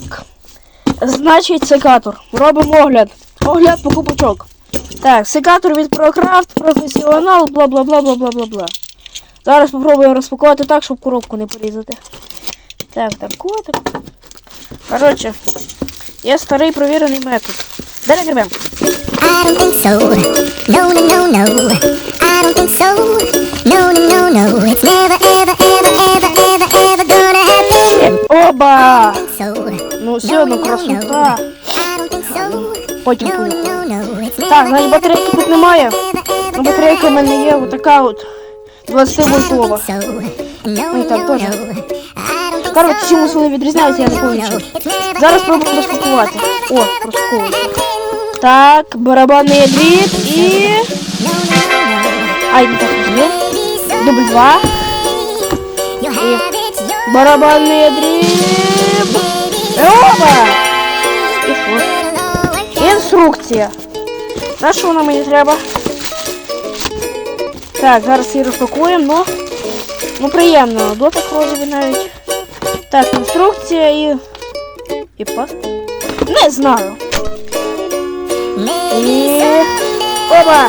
Так. Значить, секатор. Робимо огляд. Огляд покупочок. Так, секатор від ProCraft, професіонал, бла бла бла бла бла бла бла. Зараз спробуємо розпакувати так, щоб коробку не порізати. Так, так, котик. Коротше, є старий провірений метод. Де не грибем? I don't think so. No, no, no, no. I don't think so. No, no, no, no. It's never, Оба! Ну, все, ну красота. Ну, ну, Потім. Ну, так, навіть батарейки тут немає. Ну, батарейка в мене є отака от. 20 вольтова. Ну і так теж. Коротше, чимось вони відрізняються, я не помічу. Зараз пробуємо розпакувати. О, розпаковую. Так, барабанний дріт і... Ай, не так, Дубль два. І барабанний дріб. Оба! І що? Інструкція. На що вона мені треба? Так, зараз її розпакуємо, ну. Ну приємно, дотик розовий навіть. Так, інструкція і. І паспорт. Не знаю. І. Оба!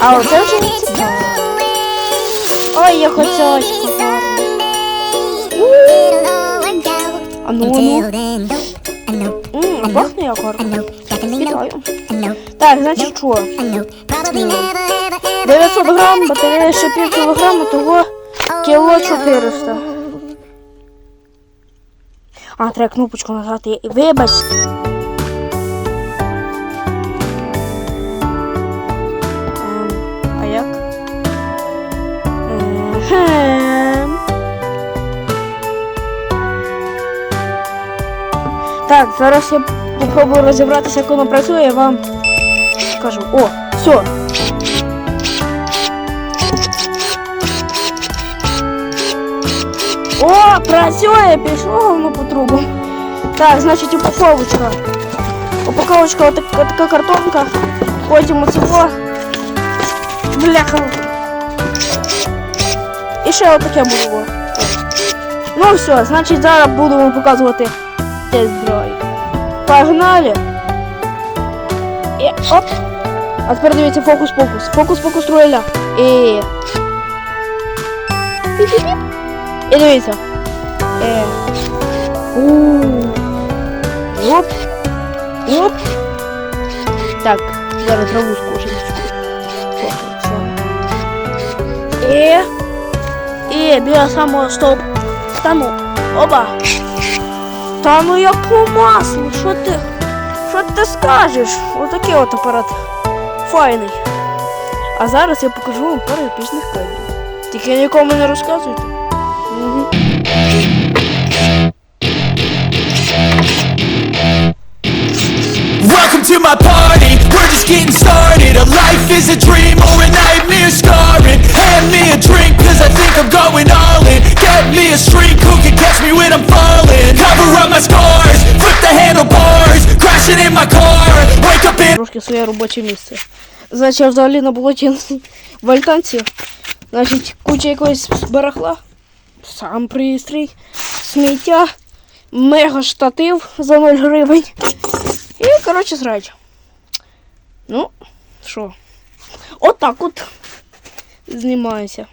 А оце вже не цікаво. Ой, я хотіла гарно. А ну, а ну. Ммм, а пахне як гарно. Вітаю. Так, значить що? 900 грам, батарея ще пів кілограма, того кіло 400. А, треба кнопочку нажати. Вибач. Так, зараз я попробую розібратися, як воно працює, я вам скажу. О, все. О, працює, пішло воно по трубам. Так, значить упаковочка. Упаковочка отака, така картонка. Потім оцього. Бляха. І ще отаке було. Ну все, значить зараз будемо показувати тест-драйв. Погнали! І оп! А тепер дивіться фокус-фокус. Фокус-фокус руля. І. Піп-піп-піп. І дивіться. Е. У. Оп. Оп. Так, зараз траву скушаю. І. І біля самого стоп. Та ну. Оба. Та ну як по маслу, що ти? Що ти скажеш? Отакий от апарат. Файний. А зараз я покажу вам пару епічних кадрів. Тільки нікому не розказуйте. Угу. Welcome to my party, we're just getting started A life is a dream or a nightmare scarring Hand me a drink cause I think I'm going all a shrink who can catch me when I'm falling Cover up my scars, flip the handlebars Crashing in my car, wake up in Трошки своє робоче місце. Значить, я взагалі на в альтанці. Значить, куча якоїсь барахла. Сам пристрій, сміття, мега штатив за 0 гривень. І, коротше, срач. Ну, що? Отак от знімаюся.